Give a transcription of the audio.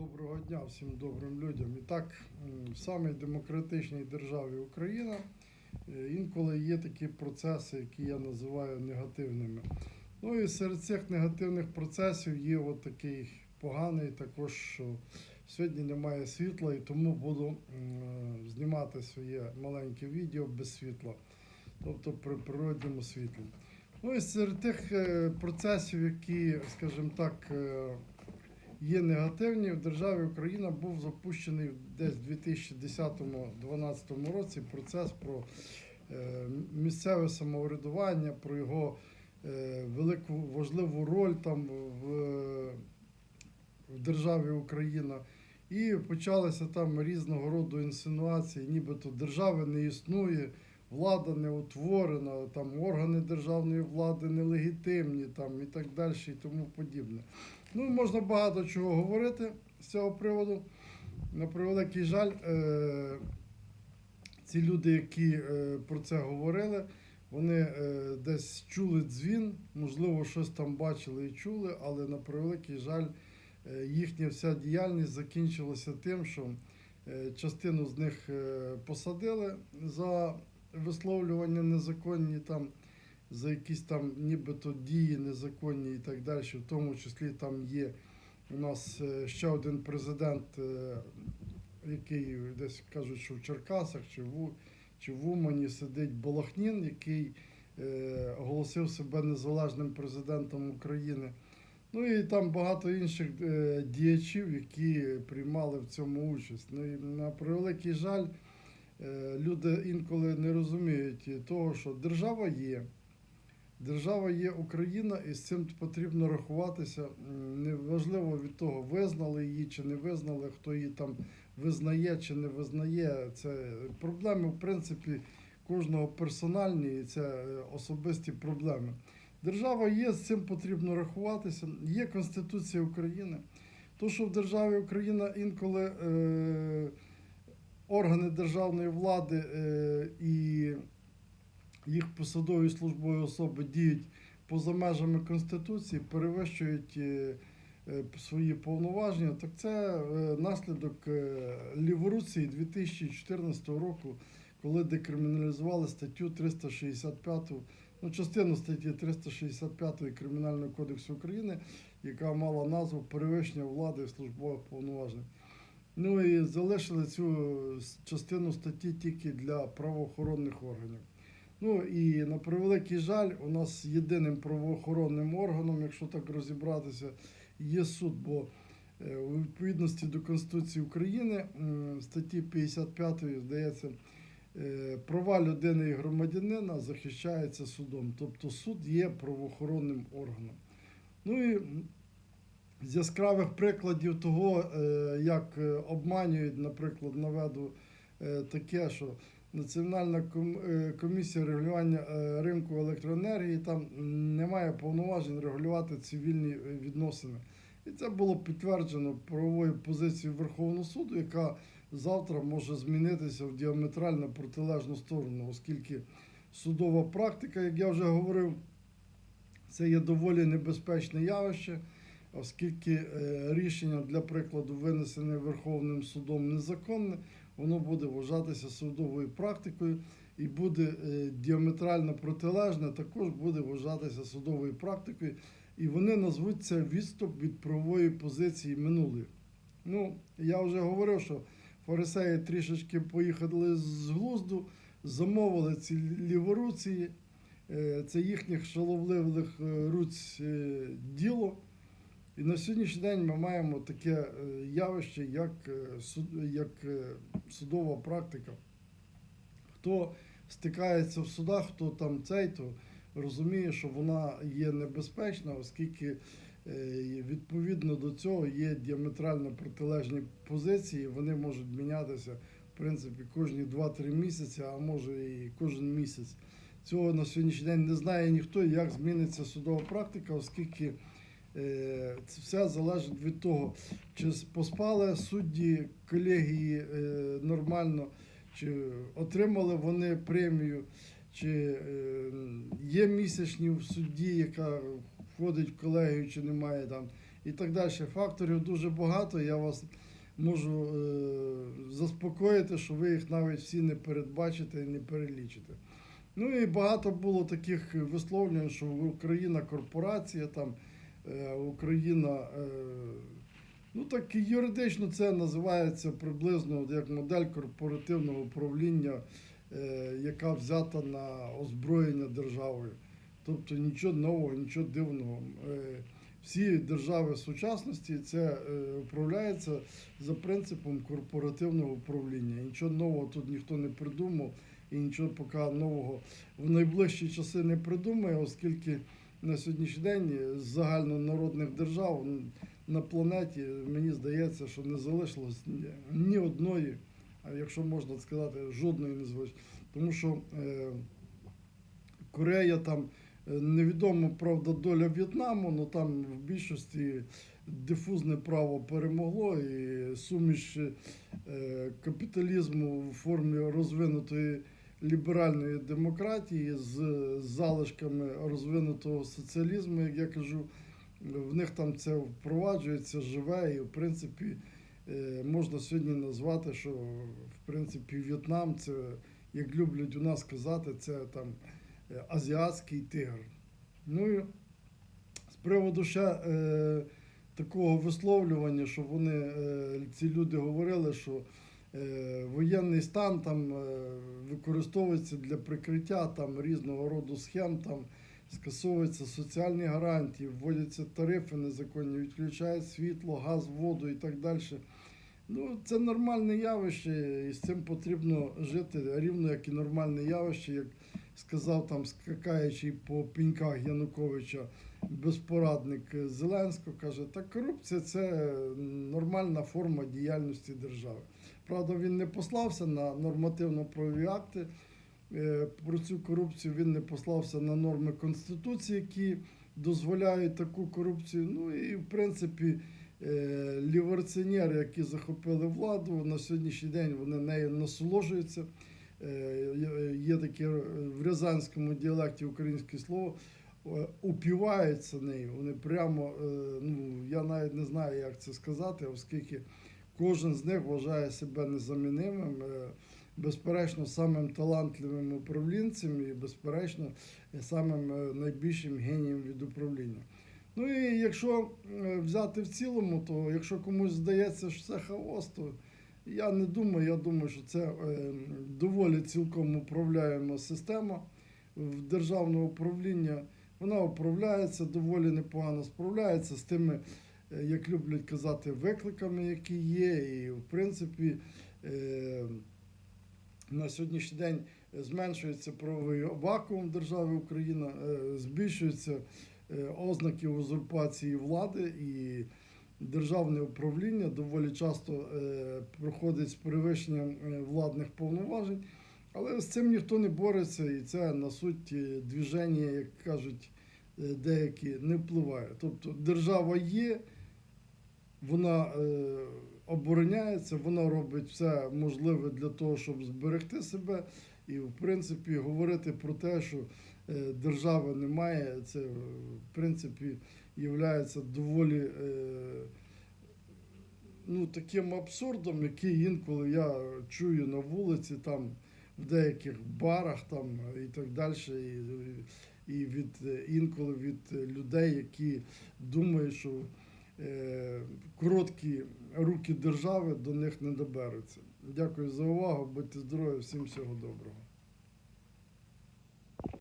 Доброго дня всім добрим людям. І так, в самій демократичній державі Україна е, інколи є такі процеси, які я називаю негативними. Ну і серед цих негативних процесів є от такий поганий, також що сьогодні немає світла, і тому буду знімати своє маленьке відео без світла, тобто при природньому світлі. Ну і серед тих е, процесів, які, скажімо так, е, є негативні. В державі Україна був запущений десь в 2010-2012 році процес про е, місцеве самоврядування, про його е, велику важливу роль там в, в державі Україна. І почалися там різного роду інсинуації, нібито держави не існує, влада не утворена, там органи державної влади нелегітимні там, і так далі, і тому подібне. Ну, можна багато чого говорити з цього приводу. На превеликий жаль, е, ці люди, які е, про це говорили, вони е, десь чули дзвін, можливо, щось там бачили і чули, але на превеликий жаль, їхня вся діяльність закінчилася тим, що частину з них посадили за висловлювання незаконні там за якісь там нібито дії незаконні і так далі. В тому числі там є у нас е, ще один президент, е, який десь кажуть, що в Черкасах чи в, чи в Умані сидить Болохнін, який е, оголосив себе незалежним президентом України. Ну і там багато інших діячів, які приймали в цьому участь. Ну і на превеликий жаль, люди інколи не розуміють того, що держава є. Держава є Україна, і з цим потрібно рахуватися. Неважливо від того, визнали її чи не визнали, хто її там визнає чи не визнає. Це проблеми, в принципі, кожного персональні, і це е, особисті проблеми. Держава є, з цим потрібно рахуватися. Є Конституція України. То, що в державі Україна інколи е, органи державної влади е, і їх посадові службові особи діють поза межами Конституції, перевищують е, е, свої повноваження, так це е, наслідок ліворуції 2014 року, коли декриміналізували статтю 365, ну, частину статті 365 Кримінального кодексу України, яка мала назву перевищення влади службових повноважень. Ну і залишили цю частину статті тільки для правоохоронних органів. Ну і на превеликий жаль, у нас єдиним правоохоронним органом, якщо так розібратися, є суд. Бо е, у відповідності до Конституції України статті 55, здається, е, права людини і громадянина захищаються судом. Тобто суд є правоохоронним органом. Ну і з яскравих прикладів того, е, як обманюють, наприклад, наведу таке, що Національна е, комісія регулювання е, ринку електроенергії там немає повноважень регулювати цивільні е, відносини. І це було підтверджено правовою позицією Верховного суду, яка завтра може змінитися в діаметрально протилежну сторону, оскільки судова практика, як я вже говорив, це є доволі небезпечне явище, оскільки рішення, для прикладу, винесене Верховним судом незаконне, воно буде вважатися судовою практикою і буде е, діаметрально протилежне, також буде вважатися судовою практикою, і вони назвуться відступ від правової позиції минулої. Ну, я вже говорив, що фарисеї трішечки поїхали з глузду, замовили ці ліворуції, е, це їхніх шаловливих е, руць діло. І на сьогоднішній день ми маємо таке е, явище, як, е, як е, судова практика. Хто стикається в судах, хто там цей, то розуміє, що вона є небезпечна, оскільки відповідно до цього є діаметрально протилежні позиції, вони можуть мінятися в принципі кожні 2-3 місяці, а може і кожен місяць. Цього на сьогоднішній день не знає ніхто, як зміниться судова практика, оскільки Це все залежить від того, чи поспали судді колегії е, нормально, чи отримали вони премію, чи е, є місячні в судді, яка входить в колегію, чи немає там і так далі. Факторів дуже багато. Я вас можу е, заспокоїти, що ви їх навіть всі не передбачите і не перелічите. Ну і багато було таких висловлювань, що Україна корпорація, там е, Україна. Е, ну так юридично це називається приблизно як модель корпоративного управління, е, яка взята на озброєння державою. Тобто нічого нового, нічого дивного. Е, всі держави сучасності це е, управляється за принципом корпоративного управління. Нічого нового тут ніхто не придумав і нічого поки нового в найближчі часи не придумає, оскільки на сьогоднішній день з загальнонародних держав на планеті мені здається, що не залишилось ні- одної, а якщо можна сказати, жодної не залишилось. Тому що е, Корея там е, невідомо, правда, доля В'єтнаму, але там в більшості дифузне право перемогло і суміш е, капіталізму в формі розвинутої ліберальної демократії з залишками розвинутого соціалізму, як я кажу, в них там це впроваджується, живе, і в принципі е, можна сьогодні назвати, що в принципі В'єтнам це, як люблять у нас казати, це там е, азіатський тигр. Ну і з приводу ще е, такого висловлювання, що вони, ці люди говорили, що воєнний стан там використовується для прикриття там різного роду схем, там скасовуються соціальні гарантії, вводяться тарифи незаконні, відключають світло, газ, воду і так далі. Ну, це нормальне явище, і з цим потрібно жити рівно як і нормальне явище, як сказав там, скакаючий по піньках Януковича безпорадник Зеленського, каже, та корупція це нормальна форма діяльності держави. Правда, він не послався на нормативно-правові акти. е, Про цю корупцію він не послався на норми Конституції, які дозволяють таку корупцію. Ну і в принципі е, ліверціонери, які захопили владу, на сьогоднішній день вони нею насолоджуються. Е, є- таке в рязанському діалекті українське слово упіваються нею. Вони прямо, ну я навіть не знаю, як це сказати, оскільки кожен з них вважає себе незамінимим. е, Безперечно, самим талантливим управлінцем і, безперечно, самим е, найбільшим генієм від управління. Ну і якщо е, взяти в цілому, то якщо комусь здається, що це хаос, то я не думаю, я думаю, що це доволі цілком управляєма система в державного управління. Вона управляється доволі непогано, справляється з тими, як люблять казати, викликами, які є. І в принципі е, на сьогоднішній день зменшується правовий вакуум в державі Україна, е, збільшуються е, ознаки узурпації влади і державне управління доволі часто е, проходить з перевищенням е, владних повноважень. Але з цим ніхто не бореться, і це на суть е, движення, як кажуть е, деякі, не впливає. Тобто держава є, вона е, обороняється, вона робить все можливе для того, щоб зберегти себе. І, в принципі, говорити про те, що е, держави немає, це е, в принципі є доволі ну, таким абсурдом, який інколи я чую на вулиці, там в деяких барах там і так далі. І, і від інколи від людей, які думають, що короткі руки держави до них не доберуться. Дякую за увагу. Будьте здорові, всім всього доброго.